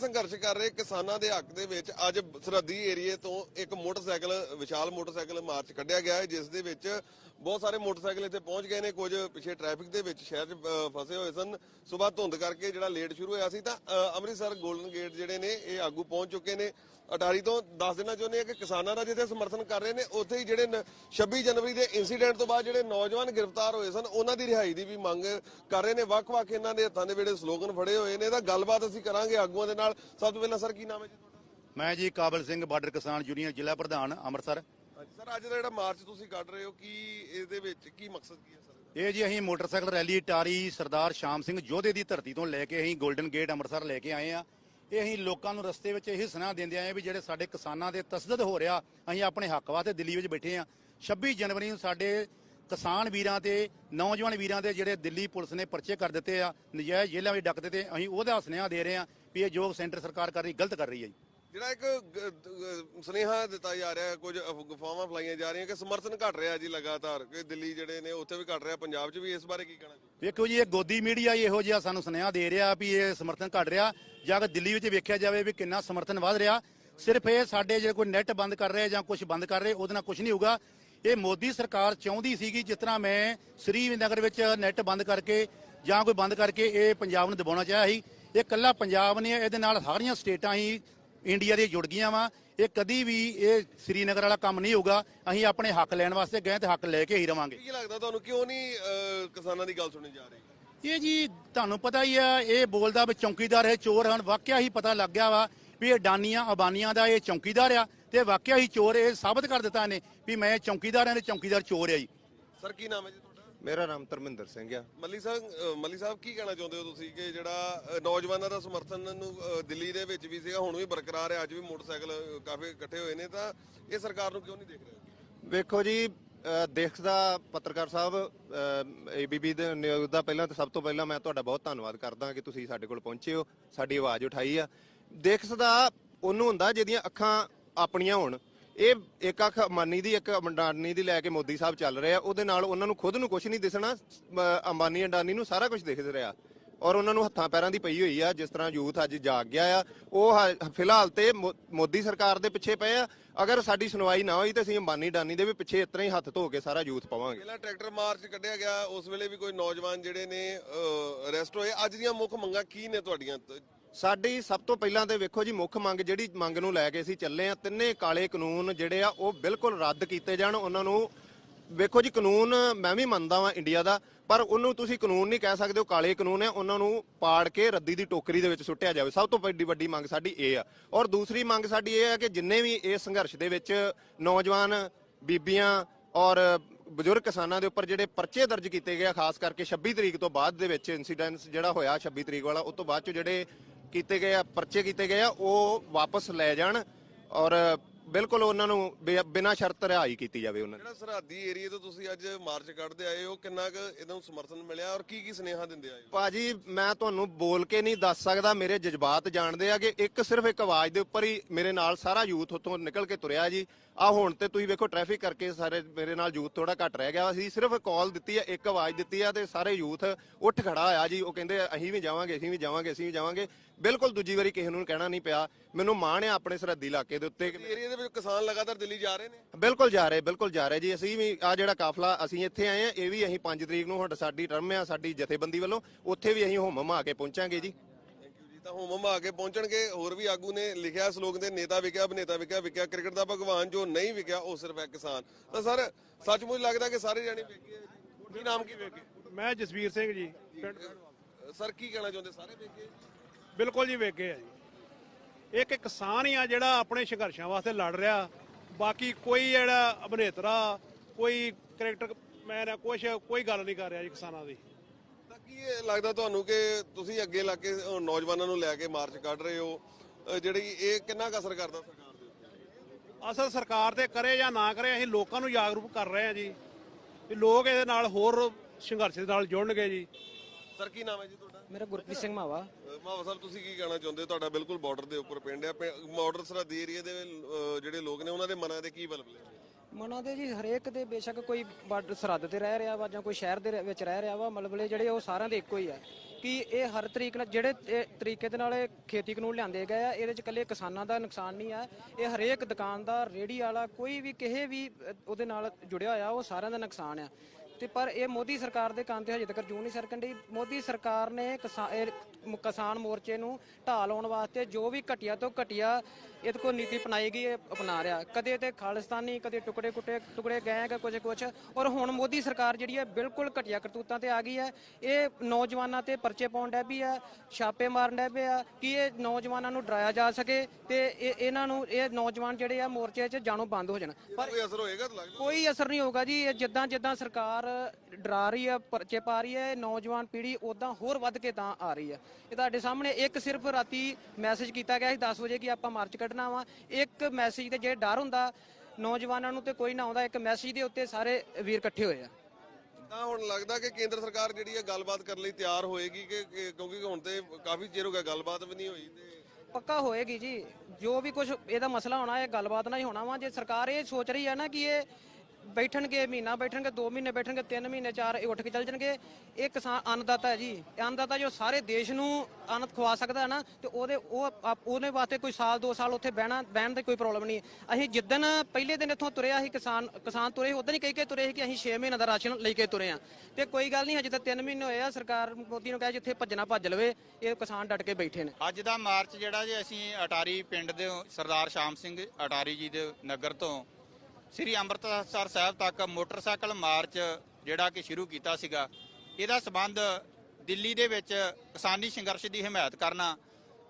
ਸੰਘਰਸ਼ ਕਰ ਰਹੇ ਕਿਸਾਨਾਂ ਦੇ ਹੱਕ ਦੇ ਵਿੱਚ ਅੱਜ ਸਰਹੱਦੀ ਏਰੀਏ ਤੋਂ ਇੱਕ ਮੋਟਰਸਾਈਕਲ, ਵਿਸ਼ਾਲ ਮੋਟਰਸਾਈਕਲ ਮਾਰਚ ਕੱਢਿਆ ਗਿਆ ਹੈ, ਜਿਸ ਦੇ ਵਿੱਚ ਬਹੁਤ ਸਾਰੇ ਮੋਟਰਸਾਈਕਲ ਇੱਥੇ ਪਹੁੰਚ ਗਏ ਨੇ। ਕੁਝ ਪਿੱਛੇ ਟ੍ਰੈਫਿਕ ਦੇ ਵਿੱਚ ਸ਼ਹਿਰ 'ਚ ਫਸੇ ਹੋਏ ਸਨ। ਸਵੇਰ ਧੁੰਦ ਕਰਕੇ ਜਿਹੜਾ ਲੇਟ ਸ਼ੁਰੂ ਹੋਇਆ ਸੀ ਤਾਂ ਅੰਮ੍ਰਿਤਸਰ ਗੋਲਡਨ ਗੇਟ ਜਿਹੜੇ ਨੇ, ਇਹ ਆਗੂ ਪਹੁੰਚ ਚੁੱਕੇ ਨੇ। ਅਟਾਰੀ ਤੋਂ ਦੱਸ ਦੇਣਾ ਚਾਹੁੰਦੇ ਆ ਕਿ ਕਿਸਾਨਾਂ ਦਾ ਜਿੱਥੇ ਸਮਰਥਨ ਕਰ ਰਹੇ ਨੇ, ਉੱਥੇ ਹੀ ਜਿਹੜੇ ਨ- 26 ਜਨਵਰੀ ਦੇ ਇਨਸੀਡੈਂਟ ਤੋਂ ਬਾਅਦ ਜਿਹੜੇ ਨੌਜਵਾਨ ਗ੍ਰਿਫਤਾਰ ਹੋਏ ਸਨ, ਉਹਨਾਂ ਦੀ ਰਿਹਾਈ ਦੀ ਵੀ ਮੰਗ ਕਰ ਰਹੇ ਨੇ। ਵੱਖ-ਵੱਖ ਇਹਨਾਂ ਦੇ ਹੱਥਾਂ ਦੇ ਜਿਹੜੇ ਸਲੋਗਨ ਫੜੇ ਹੋਏ ਨੇ ਤਾਂ ਗੱਲਬਾਤ ਅਸੀਂ ਕਰਾਂਗੇ ਆਗੂਆਂ ਦੇ ਨਾਲ। ਸਭ ਤੋਂ ਪਹਿਲਾਂ ਸਰ ਕੀ ਨਾਮ ਹੈ ਜੀ ਤੁਹਾਡਾ? ਮੈਂ ਜੀ ਕਾਬਲ ਸਿੰਘ ਬਾਰਡਰ ਕਿਸਾਨ ਯੂਨੀਅਨ ਜ਼ਿਲ੍ਹਾ ਪ੍ਰਧਾਨ ਅੰਮ੍ਰਿਤਸਰ। ਸਰ ਅੱਜ ਦਾ ਜਿਹੜਾ ਮਾਰਚ ਤੁਸੀਂ ਕੱਢ ਰਹੇ ਹੋ ਕੀ ਇਸ ਦੇ ਵਿੱਚ ਕੀ ਮਕਸਦ ਕੀ ਹੈ ਸਰ? ਇਹ ਜੀ ਅਸੀਂ ਮੋਟਰਸਾਈਕਲ ਰੈਲੀ ਟਾਰੀ ਸਰਦਾਰ ਸ਼ਾਮ ਸਿੰਘ ਯੋਧੇ ਦੀ ਧਰਤੀ ਤੋਂ ਲੈ ਕੇ ਅਸੀਂ 골ਡਨ ਗੇਟ ਅੰਮ੍ਰਿਤਸਰ ਲੈ ਕੇ ਆਏ ਆ ਇਹ ਅਸੀਂ ਲੋਕਾਂ ਨੂੰ ਰਸਤੇ ਵਿੱਚ ਇਹ ਸੁਨੇਹਾ ਦਿੰਦੇ ਆਏ ਵੀ ਜਿਹੜੇ ਸਾਡੇ ਕਿਸਾਨਾਂ ਦੇ ਤਸਦਦ ਹੋ ਰਿਹਾ ਅਸੀਂ ਆਪਣੇ ਹੱਕ ਵਾਸਤੇ ਦਿੱਲੀ ਵਿੱਚ ਬੈਠੇ ਆ 26 ਜਨਵਰੀ ਨੂੰ ਸਾਡੇ ਕਿਸਾਨ ਵੀਰਾਂ ਤੇ ਨੌਜਵਾਨ ਵੀਰਾਂ ਦੇ ਜਿਹੜੇ ਦਿੱਲੀ ਪੁਲਿਸ ਨੇ ਪਰਚੇ ਕਰ ਦਿੱਤੇ ਆ ਨਜਾਇਜ਼ ਜੇਲ੍ਹਾਂ ਵਿੱਚ ਡੱਕ ਦਿੱਤੇ ਅਸੀਂ ਉਹਦਾ ਸੁਨੇਹਾ ਦੇ ਰਹੇ ਆ ਵੀ ਇਹ ਜੋ ਸੈਂਟਰ ਸਰਕਾਰ ਕਰ ਰਹੀ ਗਲਤ ਕਰ ਰਹੀ ਹੈ ਜੀ। ਜਿਹੜਾ ਇੱਕ ਸੁਨੇਹਾ ਦਿੱਤਾ ਜਾ ਰਿਹਾ ਕੁਝ ਗੁਫਾਵਾਂ ਫਲਾਈਆਂ ਜਾ ਰਹੀਆਂ ਕਿ ਸਮਰਥਨ ਘਟ ਰਿਹਾ ਜੀ ਲਗਾਤਾਰ ਕਿ ਦਿੱਲੀ ਜਿਹੜੇ ਨੇ ਉੱਥੇ ਵੀ ਘਟ ਰਿਹਾ ਪੰਜਾਬ 'ਚ ਵੀ ਇਸ ਬਾਰੇ ਕੀ ਕਹਿਣਾ ਵੇਖੋ ਜੀ ਇਹ ਗੋਦੀ ਮੀਡੀਆ ਹੀ ਇਹੋ ਜਿਹਾ ਸਾਨੂੰ ਸੁਨੇਹਾ ਦੇ ਰਿਹਾ ਵੀ ਇਹ ਸਮਰਥਨ ਘਟ ਰਿਹਾ ਜਾਂ ਕਿ ਦਿੱਲੀ ਵਿੱਚ ਵੇਖਿਆ ਜਾਵੇ ਵੀ ਕਿੰਨਾ ਸਮਰਥਨ ਵਧ ਰਿਹਾ ਸਿਰਫ ਇਹ ਸਾਡੇ ਜੇ ਕੋਈ ਨੈਟ ਬੰਦ ਕਰ ਰਹੇ ਜਾਂ ਕੁਝ ਬੰਦ ਕਰ ਰਹੇ ਉਹਦੇ ਨਾਲ ਕੁਝ ਨਹੀਂ ਹੋਊਗਾ। ਇਹ ਮੋਦੀ ਸਰਕਾਰ ਚਾਹੁੰਦੀ ਸੀਗੀ ਜਿਸ ਤਰ੍ਹਾਂ ਮੈਂ ਸ੍ਰੀਨਗਰ ਵਿੱਚ ਨੈਟ ਬੰਦ ਕਰਕੇ ਜਾਂ ਕੋਈ ਬੰਦ ਕਰਕੇ ਇਹ ਪੰਜਾਬ ਨੂੰ ਦਬਾਉਣਾ ਚਾਹਿਆ ਸੀ ਇਹ ਕੱਲਾ ਪੰਜਾਬ ਨੇ ਇਹਦੇ ਨਾਲ ਸਾਰੀਆਂ ਸਟੇਟਾਂ ਹੀ ਇੰਡੀਆ ਦੀਆਂ ਜੁੜ ਗਈਆਂ ਵਾ। ਇਹ ਕਦੀ ਵੀ ਇਹ ਸ੍ਰੀਨਗਰ ਵਾਲਾ ਕੰਮ ਨਹੀਂ ਹੋਊਗਾ। ਅਸੀਂ ਆਪਣੇ ਹੱਕ ਲੈਣ ਵਾਸਤੇ ਗਏ ਤੇ ਹੱਕ ਲੈ ਕੇ ਹੀ ਰਵਾਂਗੇ। ਕੀ ਲੱਗਦਾ ਤੁਹਾਨੂੰ ਕਿਉਂ ਨਹੀਂ ਅਹ, ਕਿਸਾਨਾਂ ਦੀ ਗੱਲ ਸੁਣੀ ਜਾ ਰਹੀ? ਇਹ ਜੀ ਤੁਹਾਨੂੰ ਪਤਾ ਹੀ ਆ ਇਹ ਬੋਲਦਾ ਵੀ ਚੌਕੀਦਾਰ ਹੈ ਚੋਰ ਹਨ। ਵਾਕਿਆ ਹੀ ਪਤਾ ਲੱਗ ਗਿਆ ਵਾ ਵੀ ਇਹ ਡਾਨੀਆਂ ਅਬਾਨੀਆਂ ਦਾ ਇਹ ਚੌਕੀਦਾਰ ਆ ਤੇ ਵਾਕਿਆ ਹੀ ਚੋਰ ਇਹ ਸਾਬਤ ਕਰ ਦਿੱਤਾ ਨੇ ਵੀ ਮੈਂ ਚੌਕੀਦਾਰ ਹਾਂ ਤੇ ਚੌਕੀਦਾਰ ਚੋਰ ਆ ਜੀ। ਸਰ ਕੀ ਨਾਮ ਹੈ ਜੀ ਤੁਹਾਡਾ? ਮੇਰਾ ਨਾਮ ਧਰਮਿੰਦਰ ਸਿੰਘ ਆ। ਮੱਲੀ ਸਾਹਿਬ ਮੱਲੀ ਸਾਹਿਬ ਕੀ ਕਹਿਣਾ ਚਾਹੁੰਦੇ ਹੋ ਤੁਸੀਂ ਕਿ ਜਿਹੜਾ ਨੌਜਵਾਨਾਂ ਦਾ ਸਮਰਥਨ ਨੂੰ ਦਿੱਲੀ ਦੇ ਵਿੱਚ ਵੀ ਸੀਗਾ ਹੁਣ ਵੀ ਬਰਕਰਾਰ ਹੈ ਅੱਜ ਵੀ ਮੋਟਰਸਾਈਕਲ ਕਾਫੀ ਇਕੱਠੇ ਹੋਏ ਨੇ ਤਾਂ ਇਹ ਸਰਕਾਰ ਨੂੰ ਕਿਉਂ ਨਹੀਂ ਦੇਖ ਰਹੇ? ਵੇਖੋ ਜੀ ਅ, ਦੇਸ਼ ਦਾ ਪੱਤਰਕਾਰ ਸਾਹਿਬ ਏਬੀਪੀ ਦੇ ਨਿਊਜ਼ ਦਾ ਪਹਿਲਾਂ ਤਾਂ ਸਭ ਤੋਂ ਪਹਿਲਾਂ ਮੈਂ ਤੁਹਾਡਾ ਬਹੁਤ ਧੰਨਵਾਦ ਕਰਦਾ ਕਿ ਤੁਸੀਂ ਸਾਡੇ ਕੋਲ ਪਹੁੰਚੇ ਹੋ ਸਾਡੀ ਆਵਾਜ਼ ਉਠਾਈ ਆ। ਦੇਸ਼ ਦਾ ਉਹਨੂੰ ਹੁੰਦਾ ਜਿਹਦੀਆਂ ਅੱਖਾਂ ਆਪਣੀਆਂ ਹੋਣ ਇਹ ਇੱਕ ਅੱਖ ਅੰਬਾਨੀ ਦੀ, ਇੱਕ ਅਡਾਨੀ ਦੀ ਲੈ ਕੇ ਮੋਦੀ ਸਾਹਿਬ ਚੱਲ ਰਹੇ ਆ। ਉਹਦੇ ਨਾਲ ਉਹਨਾਂ ਨੂੰ ਖੁਦ ਨੂੰ ਕੁਝ ਨਹੀਂ ਦਿਸਣਾ ਅੰਬਾਨੀ, ਅਡਾਨੀ ਨੂੰ ਸਾਰਾ ਕੁਝ ਦਿਖ ਰਿਹਾ। ਔਰ ਉਹਨਾਂ ਨੂੰ ਹੱਥਾਂ ਪੈਰਾਂ ਦੀ ਪਈ ਹੋਈ ਆ, ਜਿਸ ਤਰ੍ਹਾਂ ਯੂਥ ਅੱਜ ਜਾਗ ਗਿਆ ਆ। ਉਹ ਫਿਲਹਾਲ ਤੇ ਮੋਦੀ ਸਰਕਾਰ ਦੇ ਪਿੱਛੇ ਪਏ ਆ। ਅਗਰ ਸਾਡੀ ਸੁਣਵਾਈ ਨਾ ਹੋਈ ਤੇ ਅਸੀਂ ਅੰਬਾਨੀ ਡਾਨੀ ਦੇ ਵੀ ਪਿੱਛੇ ਇਤਨਾ ਹੀ ਹੱਥ ਧੋ ਕੇ ਸਾਰਾ ਯੂਥ ਪਾਵਾਂਗੇ। ਪਹਿਲਾਂ ਟਰੈਕਟਰ ਮਾਰਚ ਕੱਢਿਆ ਗਿਆ, ਉਸ ਵੇਲੇ ਵੀ ਕੋਈ ਨੌਜਵਾਨ ਜਿਹੜੇ ਨੇ ਅਰੈਸਟ ਹੋਏ। ਅੱਜ ਦੀਆਂ ਮੁੱਖ ਮੰਗਾਂ ਕੀ ਨੇ ਤੁਹਾਡੀਆਂ? ਸਾਡੀ ਸਭ ਤੋਂ ਪਹਿਲਾਂ ਤੇ ਵੇਖੋ ਜੀ, ਮੁੱਖ ਮੰਗ ਜਿਹੜੀ ਮੰਗ ਨੂੰ ਲੈ ਕੇ ਅਸੀਂ ਚੱਲੇ ਆ ਤਿੰਨੇ ਕਾਲੇ ਕਾਨੂੰਨ ਜਿਹੜੇ ਆ, ਉਹ ਬਿਲਕੁਲ ਰੱਦ ਕੀਤੇ ਜਾਣ। ਉਹਨਾਂ ਨੂੰ ਵੇਖੋ ਜੀ, ਕਾਨੂੰਨ ਮੈਂ ਵੀ ਮੰਨਦਾ ਵਾਂ ਇੰਡੀਆ ਦਾ, ਪਰ ਉਹਨੂੰ ਤੁਸੀਂ ਕਾਨੂੰਨ ਨਹੀਂ ਕਹਿ ਸਕਦੇ, ਉਹ ਕਾਲੇ ਕਾਨੂੰਨ ਆ, ਉਹਨਾਂ ਨੂੰ ਪਾੜ ਕੇ ਰੱਦੀ ਦੀ ਟੋਕਰੀ ਦੇ ਵਿੱਚ ਸੁੱਟਿਆ ਜਾਵੇ। ਸਭ ਤੋਂ ਵੱਡੀ ਵੱਡੀ ਮੰਗ ਸਾਡੀ ਇਹ ਆ। ਔਰ ਦੂਸਰੀ ਮੰਗ ਸਾਡੀ ਇਹ ਆ ਕਿ ਜਿੰਨੇ ਵੀ ਇਸ ਸੰਘਰਸ਼ ਦੇ ਵਿੱਚ ਨੌਜਵਾਨ ਬੀਬੀਆਂ ਔਰ ਬਜ਼ੁਰਗ ਕਿਸਾਨਾਂ ਦੇ ਉੱਪਰ ਜਿਹੜੇ ਪਰਚੇ ਦਰਜ ਕੀਤੇ ਗਏ ਆ, ਖਾਸ ਕਰਕੇ 26 ਤਰੀਕ ਤੋਂ ਬਾਅਦ ਦੇ ਵਿੱਚ ਇਨਸੀਡੈਂਟਸ ਜਿਹੜਾ ਹੋਇਆ 26 ਤਰੀਕ ਵਾਲਾ ਉਸ ਤੋਂ ਬਾਅਦ ਚ ਜਿਹੜੇ ਕੀਤੇ ਗਏ ਆ ਪਰਚੇ ਕੀਤੇ ਗਏ ਆ ਉਹ ਵਾਪਸ ਲੈ ਜਾਣ ਔਰ ਬਿਲਕੁਲ ਉਹਨਾਂ ਨੂੰ ਬਿ- ਬਿਨਾਂ ਸ਼ਰਤ ਰਿਹਾਈ ਕੀਤੀ ਜਾਵੇ ਉਹਨਾਂ ਦੀ। ਜਿਹੜਾ ਸਰਹੱਦੀ ਏਰੀਏ ਤੋਂ ਤੁਸੀਂ ਅੱਜ ਮਾਰਚ ਕੱਢਦੇ ਆਏ ਹੋ ਕਿੰਨਾ ਕੁ ਇਹਨਾਂ ਨੂੰ ਸਮਰਥਨ ਮਿਲਿਆ ਔਰ ਕੀ ਕੀ ਸੁਨੇਹਾ ਦਿੰਦੇ ਆਏ ਹੋ? ਭਾਜੀ ਮੈਂ ਤੁਹਾਨੂੰ ਬੋਲ ਕੇ ਨਹੀਂ ਦੱਸ ਸਕਦਾ ਮੇਰੇ ਜਜ਼ਬਾਤ ਜਾਣਦੇ ਆ ਕਿ ਇੱਕ ਸਿਰਫ ਇੱਕ ਆਵਾਜ਼ ਦੇ ਉੱਪਰ ਹੀ ਮੇਰੇ ਨਾਲ ਸਾਰਾ ਯੂਥ ਉੱਥੋਂ ਨਿਕਲ ਕੇ ਤੁਰਿਆ ਜੀ। ਆ ਹੁਣ ਤੇ ਤੁਸੀਂ ਵੇਖੋ ਟ੍ਰੈਫਿਕ ਕਰਕੇ ਸਾਰੇ ਮੇਰੇ ਨਾਲ ਯੂਥ ਥੋੜਾ ਘੱਟ ਰਹਿ ਗਿਆ ਅਸੀਂ ਸਿਰਫ ਕਾਲ ਦਿੱਤੀ ਆ ਇੱਕ ਆਵਾਜ਼ ਦਿੱਤੀ ਆ ਤੇ ਸਾਰੇ ਯੂਥ ਉੱਠ ਖੜਾ ਹੋਇਆ ਜੀ। ਉਹ ਕਹਿੰਦੇ ਅਸੀਂ ਵੀ ਜਾਵਾਂਗੇ ਅਸੀਂ ਵੀ ਜਾਵਾਂਗੇ ਅਸੀਂ ਵੀ ਜਾਵਾਂਗੇ। ਬਿਲਕੁਲ ਦੂਜੀ ਵਾਰੀ ਕਿਸੇ ਨੂੰ ਕਹਿਣਾ ਨਹੀਂ ਪਿਆ। ਮੈਨੂੰ ਮਾਣ ਆ ਆਪਣੇ ਸਰਹੱਦੀ ਇਲਾਕੇ ਦੇ ਉੱਤੇ। ਕਿ ਏਰੀਏ ਦੇ ਵਿੱਚ ਕਿਸਾਨ ਲਗਾਤਾਰ ਦਿੱਲੀ ਜਾ ਰਹੇ ਨੇ? ਬਿਲਕੁਲ ਜਾ ਰਹੇ ਬਿਲਕੁਲ ਜਾ ਰਹੇ ਜੀ। ਅਸੀਂ ਵੀ ਆ ਜਿਹੜਾ ਕਾਫਲਾ ਅਸੀਂ ਇੱਥੇ ਆਏ ਆ ਇਹ ਵੀ ਅਸੀਂ 5 ਤਰੀਕ ਨੂੰ ਹੁਣ ਸਾਡੀ ਟਰਮ ਆ ਸਾਡੀ ਜਥੇਬੰਦੀ ਵੱਲੋਂ। ਉੱਥੇ ਵੀ ਅਸੀਂ ਹੁਮ ਹਮਾ ਕੇ ਪਹੁੰਚਾਂਗੇ ਜੀ। ਥੈਂਕ ਯੂ ਜੀ। ਤਾਂ ਹੋਮ ਆ ਕੇ ਪਹੁੰਚਣਗੇ। ਹੋਰ ਵੀ ਆਗੂ ਨੇ ਲਿਖਿਆ ਸਲੋਗਨ ਦੇ ਨੇਤਾ ਵਿਕਿਆ ਅਭਿਨੇਤਾ ਵਿਕਿਆ ਵਿਕਿਆ ਕ੍ਰਿਕਟ ਦਾ ਭਗਵਾਨ ਜੋ ਨਹੀਂ ਵਿਕਿਆ ਉਹ ਸਿਰਫ ਹੈ ਕਿਸਾਨ। ਤਾਂ ਸਰ ਸੱਚਮੁੱਚ ਲੱਗਦਾ ਕਿ ਸਾਰੇ ਜਾਣੇ ਵਿਕੇ ਆ ਜੀ। ਕੀ ਨਾਮ ਕੀ ਵਿਕੇ? ਮੈਂ ਜਸਵੀਰ ਸਿੰਘ ਜੀ। ਸਰ ਕੀ ਕਹਿਣਾ ਚਾਹੁੰਦੇ? ਸਾਰੇ ਵਿਕੇ ਬਿਲਕੁਲ ਜੀ ਵੇਖੇ ਆ ਜੀ। ਇੱਕ ਕਿਸਾਨ ਹੀ ਆ ਜਿਹੜਾ ਆਪਣੇ ਸੰਘਰਸ਼ਾਂ ਵਾਸਤੇ ਲੜ ਰਿਹਾ। ਬਾਕੀ ਕੋਈ ਜਿਹੜਾ ਅਭਿਨੇਤਰਾ ਕੋਈ ਕ੍ਰਿਕਟਰ ਮੈਨ ਆ ਕੁਛ ਕੋਈ ਗੱਲ ਨਹੀਂ ਕਰ ਰਿਹਾ ਜੀ ਕਿਸਾਨਾਂ ਦੀ। ਤਾਂ ਕੀ ਇਹ ਲੱਗਦਾ ਤੁਹਾਨੂੰ ਕਿ ਤੁਸੀਂ ਅੱਗੇ ਲਾ ਕੇ ਨੌਜਵਾਨਾਂ ਨੂੰ ਲੈ ਕੇ ਮਾਰਚ ਕੱਢ ਰਹੇ ਹੋ? ਜਿਹੜੀ ਇਹ ਕਿੰਨਾ ਅਸਰ ਕਰਦਾ ਸਰਕਾਰ ਦੇ ਉੱਤੇ? ਅਸਲ ਸਰਕਾਰ ਤੇ ਕਰੇ ਜਾਂ ਨਾ ਕਰੇ ਅਸੀਂ ਲੋਕਾਂ ਨੂੰ ਜਾਗਰੂਕ ਕਰ ਰਹੇ ਆ ਜੀ। ਲੋਕ ਇਹਦੇ ਨਾਲ ਹੋਰ ਸੰਘਰਸ਼ ਦੇ ਨਾਲ ਜੁੜਨਗੇ ਜੀ। ਸਰ ਕੀ ਨਾਮ ਹੈ ਜੀ ਤੁਹਾਡਾ? ਮੇਰਾ ਗੁਰਪ੍ਰੀਤ ਸਿੰਘ ਮਾਵਾ। ਮਾਵਾ ਸਾਹਿਬ ਤੁਸੀਂ ਕੀ ਕਹਿਣਾ ਚਾਹੁੰਦੇ ਹੋ? ਤੁਹਾਡਾ ਬਿਲਕੁਲ ਬਾਰਡਰ ਦੇ ਉੱਪਰ ਪਿੰਡ ਹੈ। ਬਾਰਡਰ ਸਰਹੱਦੀ ਏਰੀਆ ਦੇ ਅਹ, ਜਿਹੜੇ ਲੋਕ ਨੇ ਉਹਨਾਂ ਦੇ ਮਨਾਂ ਦੇ ਕੀ ਬਲਬਲੇ ਮਨਾਂ ਦੇ ਜੀ ਹਰੇਕ ਦੇ ਬੇਸ਼ੱਕ ਕੋਈ ਬਾਰਡਰ ਸਰਹੱਦ ਤੇ ਰਹਿ ਰਿਹਾ ਵਾ ਜਾਂ ਕੋਈ ਸ਼ਹਿਰ ਦੇ ਵਿੱਚ ਰਹਿ ਰਿਹਾ ਵਾ ਮਲਬਲੇ ਜਿਹੜੇ ਉਹ ਸਾਰਿਆਂ ਦੇ ਇੱਕੋ ਹੀ ਆ। ਕਿ ਇਹ ਹਰ ਤਰੀਕੇ ਨਾਲ ਜਿਹੜੇ ਇਹ ਤਰੀਕੇ ਦੇ ਨਾਲ ਇਹ ਖੇਤੀ ਕਾਨੂੰਨ ਲਿਆਂਦੇ ਗਏ ਆ ਇਹਦੇ ਚ ਇਕੱਲੇ ਕਿਸਾਨਾਂ ਦਾ ਨੁਕਸਾਨ ਨਹੀਂ ਆ। ਇਹ ਹਰੇਕ ਦੁਕਾਨਦਾਰ ਰੇੜੀ ਵਾਲਾ ਕੋਈ ਵੀ ਕਿਸੇ ਵੀ ਅ, ਉਹਦੇ ਨਾਲ ਜੁੜਿਆ ਹੋਇਆ ਉਹ ਸਾਰਿਆਂ ਦਾ ਨੁਕਸਾਨ ਆ। ਤੇ ਪਰ ਇਹ ਮੋਦੀ ਸਰਕਾਰ ਦੇ ਕੰਨ ਤੇ ਹਜੇ ਤੱਕ ਜੂ ਨਹੀਂ ਸਰਕਣ ਦੀ ਮੋਦੀ ਸਰਕਾਰ ਨੇ ਕਿਸਾ- ਕਿਸਾਨ ਮੋਰਚੇ ਨੂੰ ਢਾਹ ਲਾਉਣ ਵਾਸਤੇ ਜੋ ਵੀ ਘਟੀਆ ਤੋਂ ਘਟੀਆ ਇਹਦੇ ਕੋਲ ਨੀਤੀ ਅਪਣਾਈ ਗਈ ਅਪਣਾ ਰਿਹਾ। ਕਦੇ ਤੇ ਖਾਲਿਸਤਾਨੀ ਕਦੇ ਟੁਕੜੇ ਕੁੱਟੇ ਟੁਕੜੇ ਗਏ ਹੈਗੇ ਕੁਝ ਕੁਝ ਔਰ ਹੁਣ ਮੋਦੀ ਸਰਕਾਰ ਜਿਹੜੀ ਹੈ ਬਿਲਕੁਲ ਘਟੀਆ ਕਰਤੂਤਾਂ ਤੇ ਆ ਗਈ ਹੈ। ਇਹ ਨੌਜਵਾਨਾਂ ਤੇ ਪਰਚੇ ਪਾਉਣ ਡੈ ਵੀ ਹੈ ਛਾਪੇ ਮਾਰਨ ਡੈ ਪਏ ਆ ਕਿ ਇਹ ਨੌਜਵਾਨਾਂ ਨੂੰ ਡਰਾਇਆ ਜਾ ਸਕੇ ਤੇ ਇਹ ਇਹਨਾਂ ਨੂੰ ਇਹ ਨੌਜਵਾਨ ਜਿਹੜੇ ਆ ਮੋਰਚੇ 'ਚ ਜਾਣੋਂ ਬੰਦ ਹੋ ਜਾਣ। ਪਰ ਕੋਈ ਅਸਰ ਹੋਏਗਾ ਕੋਈ ਅਸਰ ਨਹੀਂ ਹੋਗਾ ਜੀ। ਇਹ ਜਿੱਦਾਂ ਜਿੱਦਾਂ ਸਰਕਾਰ ਡਰਾ ਰਹੀ ਹੈ ਪਰਚੇ ਪਾ ਰਹੀ ਹੈ ਨੌਜਵਾਨ ਪੀੜ੍ਹੀ ਉਦਾਂ ਹੋਰ ਵੱਧ ਕੇ ਤਾਂ ਆ ਰਹੀ ਹੈ। ਇਹ ਤੁਹਾਡੇ ਸਾਹਮਣੇ ਇੱਕ ਸਿਰਫ ਰਾਤੀ ਮੈਸੇਜ ਕੀਤਾ ਗਿਆ ਸੀ 10 ਵਜੇ ਕਿ ਆਪਾਂ ਮਾਰਚ ਕੱਢਣਾ ਵਾ। ਇੱਕ ਮੈਸੇਜ ਤੇ ਜੇ ਡਰ ਹੁੰਦਾ ਨੌਜਵਾਨਾਂ ਨੂੰ ਤੇ ਕੋਈ ਨਾ ਆਉਂਦਾ ਇੱਕ ਮੈਸੇਜ ਦੇ ਉੱਤੇ ਸਾਰੇ ਵੀਰ ਇਕੱਠੇ ਹੋਏ ਆ। ਤਾਂ ਹੁਣ ਲੱਗਦਾ ਕਿ ਕੇਂਦਰ ਸਰਕਾਰ ਜਿਹੜੀ ਹੈ ਗੱਲਬਾਤ ਕਰਨ ਲਈ ਤਿਆਰ ਹੋਏਗੀ ਕਿ ਕਿਉਂਕਿ ਹੁਣ ਤੇ ਕਾਫੀ ਚਿਰ ਹੋ ਗਿਆ ਗੱਲਬਾਤ ਵੀ ਨਹੀਂ ਹੋਈ ਤੇ ਪੱਕਾ ਹੋਏਗੀ ਜੀ। ਜੋ ਵੀ ਕੁਝ ਇਹਦਾ ਮਸਲਾ ਹੋਣਾ ਇਹ ਗੱਲਬਾਤ ਨਾਲ ਹੀ ਹੋਣਾ ਵਾ। ਜੇ ਸਰਕਾਰ ਇਹ ਸੋਚ ਰਹੀ ਹੈ ਨਾ ਕਿ ਇਹ ਬੈਠਣਗੇ, ਮਹੀਨਾ ਬੈਠਣਗੇ 2 ਮਹੀਨੇ ਬੈਠਣਗੇ 3 ਮਹੀਨੇ 4 ਇਹ ਉੱਠ ਕੇ ਚੱਲ ਜਾਣਗੇ। ਇਹ ਕਿਸਾਨ ਅੰਨਦਾਤਾ ਹੈ ਜੀ। ਇਹ ਅੰਨਦਾਤਾ ਜੋ ਸਾਰੇ ਦੇਸ਼ ਨੂੰ ਅੰਨ ਖਵਾ ਸਕਦਾ ਹੈ ਨਾ, ਤੇ ਉਹਦੇ, ਉਹ ਆਪ- ਵਾਸਤੇ ਕੋਈ ਸਾਲ 2 ਸਾਲ ਉੱਥੇ ਬਹਿਣਾ, ਬਹਿਣ ਦੀ ਕੋਈ ਪ੍ਰੋਬਲਮ ਨਹੀਂ। ਅਸੀਂ ਜਿੱਦਣ ਪਹਿਲੇ ਦਿਨ ਇੱਥੋਂ ਤੁਰਿਆ ਸੀ ਕਿਸਾਨ ਕਿਸਾਨ ਤੁਰੇ ਉਦੋਂ ਹੀ ਕਹਿ ਕੇ ਤੁਰੇ ਸੀ ਕਿ ਅਸੀਂ 6 ਮਹੀਨੇ ਦਾ ਰਾਸ਼ਨ ਲੈ ਕੇ ਤੁਰੇ ਆ ਤੇ ਕੋਈ ਗੱਲ ਨਹੀਂ, ਹਜੇ ਤਾਂ 3 ਮਹੀਨੇ ਹੋਏ ਆ, ਸਰਕਾਰ ਮੋਦੀ ਨੂੰ ਕਹੇ ਜਿੱਥੇ ਭੱਜਣਾ ਭੱਜ ਲਵੇ, ਇਹ ਕਿਸਾਨ ਡਟ ਕੇ ਬੈਠੇ ਨੇ। ਅੱਜ ਦਾ ਮਾਰਚ ਜਿਹੜਾ ਜੇ, ਅਸੀਂ ਅਟਾਰੀ ਪਿੰਡ ਦੇ, ਸਰਦਾਰ ਸ਼ਾਮ ਸਿੰਘ ਅਟਾਰੀ ਜੀ ਦੇ ਨਗਰ ਤੋਂ ਸ੍ਰੀ ਅੰਮ੍ਰਿਤਸਰ ਸਾਹਿਬ ਤੱਕ ਮੋਟਰਸਾਈਕਲ ਮਾਰਚ ਜਿਹੜਾ ਕਿ ਸ਼ੁਰੂ ਕੀਤਾ ਸੀਗਾ, ਇਹਦਾ ਸਬੰਧ ਦਿੱਲੀ ਦੇ ਵਿੱਚ ਕਿਸਾਨੀ ਸੰਘਰਸ਼ ਦੀ ਹਮਾਇਤ ਕਰਨਾ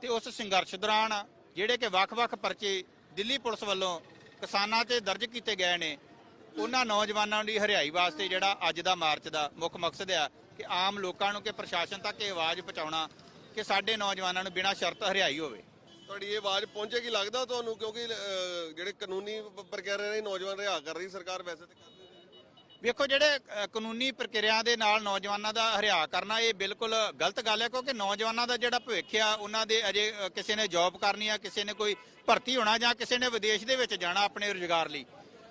ਤੇ ਉਸ ਸੰਘਰਸ਼ ਦੌਰਾਨ ਜਿਹੜੇ ਕਿ ਵੱਖ-ਵੱਖ ਪਰਚੇ ਦਿੱਲੀ ਪੁਲਿਸ ਵੱਲੋਂ ਕਿਸਾਨਾਂ ਤੇ ਦਰਜ ਕੀਤੇ ਗਏ ਨੇ, ਉਹਨਾਂ ਨੌਜਵਾਨਾਂ ਦੀ ਹਰਿਆਈ ਵਾਸਤੇ ਜਿਹੜਾ ਅੱਜ ਦਾ ਮਾਰਚ ਦਾ ਮੁੱਖ ਮਕਸਦ ਆ ਕਿ ਆਮ ਲੋਕਾਂ ਨੂੰ ਕਿ ਪ੍ਰਸ਼ਾਸਨ ਤੱਕ ਇਹ ਆਵਾਜ਼ ਪਹੁੰਚਾਉਣਾ ਕਿ ਸਾਡੇ ਨੌਜਵਾਨਾਂ ਨੂੰ ਬਿਨਾਂ ਸ਼ਰਤ ਹਰਿਆਈ ਹੋਵੇ। ਤੁਹਾਡੀ ਇਹ ਆਵਾਜ਼ ਪਹੁੰਚੇਗੀ ਲੱਗਦਾ ਤੁਹਾਨੂੰ ਕਿਉਂਕਿ ਅਹ, ਜਿਹੜੇ ਕਾਨੂੰਨੀ ਪ੍ਰਕਿਰਿਆ ਨੇ ਨੌਜਵਾਨ ਰਿਹਾ ਕਰ ਰਹੀ ਸਰਕਾਰ ਵੈਸੇ ਤੇ ਕਰ ਰਹੀ ਹੈ। ਵੇਖੋ ਜਿਹੜੇ ਅ, ਕਾਨੂੰਨੀ ਪ੍ਰਕਿਰਿਆ ਦੇ ਨਾਲ ਨੌਜਵਾਨਾਂ ਦਾ ਹਰਿਆ ਕਰਨਾ ਇਹ ਬਿਲਕੁਲ ਗਲਤ ਗੱਲ ਹੈ ਕਿਉਂਕਿ ਨੌਜਵਾਨਾਂ ਦਾ ਜਿਹੜਾ ਭਵਿੱਖ ਆ ਉਹਨਾਂ ਦੇ ਅਜੇ ਅ, ਕਿਸੇ ਨੇ ਜੌਬ ਕਰਨੀ ਆ ਕਿਸੇ ਨੇ ਕੋਈ ਭਰਤੀ ਹੋਣਾ ਜਾਂ ਕਿਸੇ ਨੇ ਵਿਦੇਸ਼ ਦੇ ਵਿੱਚ ਜਾਣਾ ਆਪਣੇ ਰੁਜ਼ਗਾਰ ਲਈ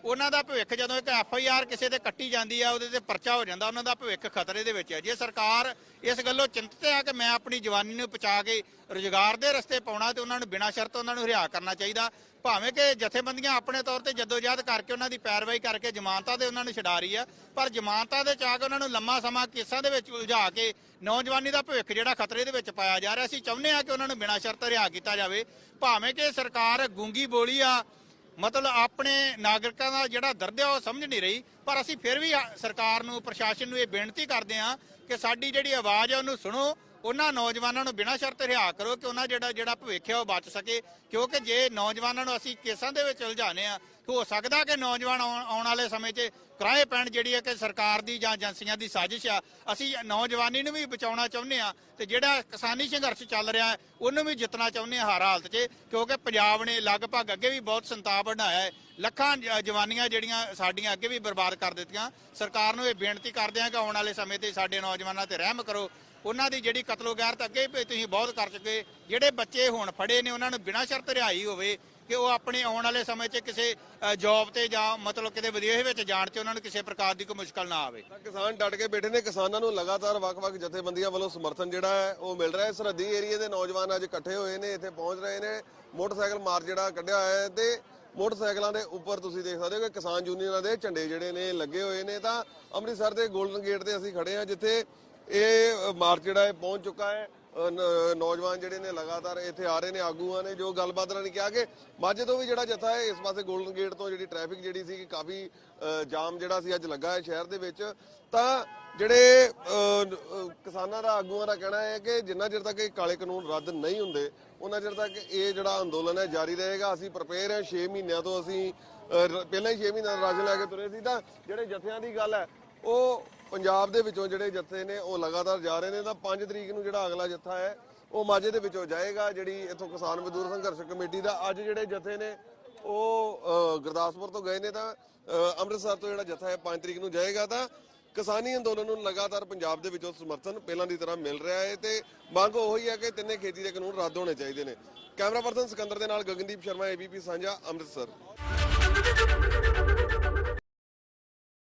ਉਹਨਾਂ ਦਾ ਭਵਿੱਖ ਜਦੋਂ ਇੱਕ ਐਫ ਆਈ ਆਰ ਕਿਸੇ ਤੇ ਕੱਟੀ ਜਾਂਦੀ ਆ, ਉਹਦੇ ਤੇ ਪਰਚਾ ਹੋ ਜਾਂਦਾ, ਉਹਨਾਂ ਦਾ ਭਵਿੱਖ ਖਤਰੇ ਦੇ ਵਿੱਚ ਹੈ ਜੇ ਸਰਕਾਰ ਇਸ ਗੱਲੋਂ ਚਿੰਤਤ ਹੈ ਕਿ ਮੈਂ ਆਪਣੀ ਜਵਾਨੀ ਨੂੰ ਬਚਾ ਕੇ ਰੁਜ਼ਗਾਰ ਦੇ ਰਸਤੇ ਪਾਉਣਾ ਤੇ ਉਹਨਾਂ ਨੂੰ ਬਿਨਾਂ ਸ਼ਰਤ ਉਹਨਾਂ ਨੂੰ ਹਰਿਆ ਕਰਨਾ ਚਾਹੀਦਾ, ਭਾਵੇਂ ਕਿ ਜਥੇਬੰਦੀਆਂ ਆਪਣੇ ਤੌਰ ਤੇ ਜਦੋਜਹਿਦ ਕਰਕੇ ਉਹਨਾਂ ਦੀ ਪੈਰਵਾਈ ਕਰਕੇ ਜ਼ਮਾਨਤਾਂ ਦੇ ਉਹਨਾਂ ਨੂੰ ਛਡਾ ਰਹੀ ਆ, ਪਰ ਜ਼ਮਾਨਤਾਂ ਦੇ ਚਾਹ ਕੇ ਉਹਨਾਂ ਨੂੰ ਲੰਮਾ ਸਮਾਂ ਕੇਸਾਂ ਦੇ ਵਿੱਚ ਉਲਝਾ ਕੇ ਨੌਜਵਾਨੀ ਦਾ ਭਵਿੱਖ ਜਿਹੜਾ ਖਤਰੇ ਦੇ ਵਿੱਚ ਪਾਇਆ ਜਾ ਰਿਹਾ, ਅਸੀਂ ਚਾਹੁੰਦੇ ਆ ਕਿ ਉਹਨਾਂ ਨੂੰ ਬਿਨਾਂ ਸ਼ਰਤ ਰਿਹਾ ਕੀਤਾ ਜਾਵੇ। ਭਾਵੇਂ ਕਿ ਸਰਕਾਰ ਗੂੰਗੀ ਬੋਲੀ ਆ ਮਤਲਬ ਆਪਣੇ ਨਾਗਰਿਕਾਂ ਦਾ ਜਿਹੜਾ ਦਰਦ ਹੈ ਉਹ ਸਮਝ ਨਹੀਂ ਰਹੀ। ਪਰ ਅਸੀਂ ਫਿਰ ਵੀ ਸਰਕਾਰ ਨੂੰ, ਪ੍ਰਸ਼ਾਸਨ ਨੂੰ ਇਹ ਬੇਨਤੀ ਕਰਦੇ ਹਾਂ ਕਿ ਸਾਡੀ ਜਿਹੜੀ ਆਵਾਜ਼ ਹੈ ਉਹਨੂੰ ਸੁਣੋ ਉਹਨਾਂ ਨੌਜਵਾਨਾਂ ਨੂੰ ਬਿਨਾਂ ਸ਼ਰਤ ਰਿਹਾ ਕਰੋ ਕਿ ਉਹਨਾਂ ਜਿਹੜਾ ਜਿਹੜਾ ਭਵਿੱਖ ਹੈ ਉਹ ਬਚ ਸਕੇ, ਕਿਉਂਕਿ ਜੇ ਨੌਜਵਾਨਾਂ ਨੂੰ ਅਸੀਂ ਕੇਸਾਂ ਦੇ ਵਿੱਚ ਉਲਝਾਣੇ ਆ ਹੋ ਸਕਦਾ ਕਿ ਨੌਜਵਾਨ ਆਉਣ ਆਉਣ ਵਾਲੇ ਸਮੇਂ 'ਚ ਕਿਰਾਏ ਪੈਣ ਜਿਹੜੀ ਹੈ ਕਿ ਸਰਕਾਰ ਦੀ ਜਾਂ ਏਜੰਸੀਆਂ ਦੀ ਸਾਜ਼ਿਸ਼ ਆ। ਅਸੀਂ ਨੌਜਵਾਨੀ ਨੂੰ ਵੀ ਬਚਾਉਣਾ ਚਾਹੁੰਦੇ ਆ ਤੇ ਜਿਹੜਾ ਕਿਸਾਨੀ ਸੰਘਰਸ਼ ਚੱਲ ਰਿਹਾ ਉਹਨੂੰ ਵੀ ਜਿੱਤਣਾ ਚਾਹੁੰਦੇ ਆ ਹਰ ਹਾਲਤ 'ਚ, ਕਿਉਂਕਿ ਪੰਜਾਬ ਨੇ ਲਗਭਗ ਅੱਗੇ ਵੀ ਬਹੁਤ ਸੰਤਾਪ ਬਣਾਇਆ ਹੈ। ਲੱਖਾਂ ਜਵਾਨੀਆਂ ਜਿਹੜੀਆਂ ਸਾਡੀਆਂ ਅੱਗੇ ਵੀ ਬਰਬਾਦ ਕਰ ਦਿੱਤੀਆਂ। ਸਰਕਾਰ ਨੂੰ ਇਹ ਬੇਨਤੀ ਕਰਦੇ ਆ ਕਿ ਆਉਣ ਵਾਲੇ ਸਮੇਂ ਤੇ ਸਾਡੇ ਨੌਜਵਾਨਾਂ ਤੇ ਰਹਿਮ ਕਰੋ ਉਹਨਾਂ ਦੀ ਜਿਹੜੀ ਕਤਲੋਗਾਰਤ ਅੱਗੇ ਵੀ ਤੁਸੀਂ ਬਹੁਤ ਕਰ ਚੁੱਕੇ ਜਿਹੜੇ ਬੱਚੇ ਹੁਣ ਫੜੇ ਨੇ, ਉਹਨਾਂ ਨੂੰ ਬਿਨਾਂ ਸ਼ਰਤ ਰਿਹਾਈ ਹੋਵੇ ਕਿ ਉਹ ਆਪਣੇ ਆਉਣ ਵਾਲੇ ਸਮੇਂ 'ਚ ਕਿਸੇ ਜੌਬ ਤੇ ਜਾਂ ਮਤਲਬ ਕਿਤੇ ਵਿਦੇਸ਼ ਵਿੱਚ ਜਾਣ 'ਚ ਉਹਨਾਂ ਨੂੰ ਕਿਸੇ ਪ੍ਰਕਾਰ ਦੀ ਕੋਈ ਮੁਸ਼ਕਲ ਨਾ ਆਵੇ। ਕਿਸਾਨ ਡਟ ਕੇ ਬੈਠੇ ਨੇ। ਕਿਸਾਨਾਂ ਨੂੰ ਲਗਾਤਾਰ ਵੱਖ-ਵੱਖ ਜਥੇਬੰਦੀਆਂ ਵੱਲੋਂ ਸਮਰਥਨ ਜਿਹੜਾ ਹੈ, ਉਹ ਮਿਲ ਰਿਹਾ ਹੈ। ਸਰਹੱਦੀ ਏਰੀਏ ਦੇ ਨੌਜਵਾਨ ਅੱਜ ਇਕੱਠੇ ਹੋਏ ਨੇ, ਇੱਥੇ ਪਹੁੰਚ ਰਹੇ ਨੇ। ਮੋਟਰਸਾਈਕਲ ਮਾਰਚ ਜਿਹੜਾ ਕੱਢਿਆ ਹੋਇਆ ਹੈ ਤੇ ਮੋਟਰਸਾਈਕਲਾਂ ਦੇ ਉੱਪਰ ਤੁਸੀਂ ਦੇਖ ਸਕਦੇ ਹੋ ਕਿ ਕਿਸਾਨ ਯੂਨੀਅਨਾਂ ਦੇ ਝੰਡੇ ਜਿਹੜੇ ਨੇ ਲੱਗੇ ਹੋਏ ਨੇ। ਤਾਂ ਅੰਮ੍ਰਿਤਸਰ ਦੇ ਗੋਲਡਨ ਗੇਟ ਤੇ ਅਸੀਂ ਖੜੇ ਹਾਂ, ਜਿੱਥੇ ਇਹ ਮਾਰਚ ਜਿਹੜਾ ਹੈ ਪਹੁੰਚ ਚੁੱਕਾ ਹੈ। ਨ- ਨੌਜਵਾਨ ਜਿਹੜੇ ਨੇ ਲਗਾਤਾਰ ਇੱਥੇ ਆ ਰਹੇ ਨੇ, ਆਗੂਆਂ ਨੇ, ਜੋ ਗੱਲਬਾਤ ਨਾਲ ਕਿਹਾ ਕਿ ਮਾਝੇ ਤੋਂ ਵੀ ਜਿਹੜਾ ਜਥਾ ਹੈ, ਇਸ ਪਾਸੇ 골ਡਨ ਗੇਟ ਤੋਂ ਜਿਹੜੀ ਟ੍ਰੈਫਿਕ ਜਿਹੜੀ ਸੀ ਕਾਫੀ ਜਾਮ ਜਿਹੜਾ ਸੀ, ਅੱਜ ਲੱਗਾ ਹੈ ਸ਼ਹਿਰ ਦੇ ਵਿੱਚ। ਤਾਂ ਜਿਹੜੇ ਕਿਸਾਨਾਂ ਦਾ, ਆਗੂਆਂ ਦਾ ਕਹਿਣਾ ਹੈ ਕਿ ਜਿੰਨਾ ਚਿਰ ਤੱਕ ਇਹ ਕਾਲੇ ਕਾਨੂੰਨ ਰੱਦ ਨਹੀਂ ਹੁੰਦੇ, ਉਹਨਾਂ ਚਿਰ ਤੱਕ ਇਹ ਜਿਹੜਾ ਅੰਦੋਲਨ ਹੈ ਜਾਰੀ ਰਹੇਗਾ। ਅਸੀਂ ਪ੍ਰਪੇਅਰ ਹਾਂ 6 ਮਹੀਨਿਆਂ ਤੋਂ ਅਸੀਂ ਪਹਿਲਾਂ ਹੀ 6 ਮਹੀਨਿਆਂ ਦਾ ਰਾਸ਼ਨ ਲੈ ਕੇ ਤੁਰੇ ਸੀ। ਤਾਂ ਜਿਹੜੇ ਜਥਿਆਂ ਦੀ ਗੱਲ ਹੈ, ਉਹ ਪੰਜਾਬ ਦੇ ਵਿੱਚੋਂ ਜਿਹੜੇ ਜੱਥੇ ਨੇ, ਉਹ ਲਗਾਤਾਰ ਜਾ ਰਹੇ ਨੇ। ਤਾਂ 5 ਤਰੀਕ ਨੂੰ ਜਿਹੜਾ ਅਗਲਾ ਜੱਥਾ ਹੈ, ਉਹ ਮਾਝੇ ਦੇ ਵਿੱਚੋਂ ਜਾਏਗਾ, ਜਿਹੜੀ ਇੱਥੋਂ ਕਿਸਾਨ ਮਜ਼ਦੂਰ ਸੰਘਰਸ਼ ਕਮੇਟੀ ਦਾ ਅੱਜ ਜਿਹੜੇ ਜਥੇ ਨੇ, ਉਹ ਗੁਰਦਾਸਪੁਰ ਤੋਂ ਗਏ ਨੇ ਤਾਂ ਅੰਮ੍ਰਿਤਸਰ ਤੋਂ ਜਿਹੜਾ ਜੱਥਾ ਹੈ 5 ਤਰੀਕ ਨੂੰ ਜਾਏਗਾ। ਤਾਂ ਕਿਸਾਨੀ ਅੰਦੋਲਨ ਨੂੰ ਲਗਾਤਾਰ ਪੰਜਾਬ ਦੇ ਵਿੱਚੋਂ ਸਮਰਥਨ ਪਹਿਲਾਂ ਦੀ ਤਰ੍ਹਾਂ ਮਿਲ ਰਿਹਾ ਹੈ ਤੇ ਮੰਗ ਉਹੀ ਹੈ ਕਿ ਤਿੰਨੇ ਖੇਤੀ ਦੇ ਕਾਨੂੰਨ ਰੱਦ ਹੋਣੇ ਚਾਹੀਦੇ ਨੇ। ਕੈਮਰਾ ਪਰਸਨ ਸਿਕੰਦਰ ਦੇ ਨਾਲ ਗਗਨਦੀਪ ਸ਼ਰਮਾ ਏਬੀਪੀ ਸਾਂਝਾ, ਅੰਮ੍ਰਿਤਸਰ।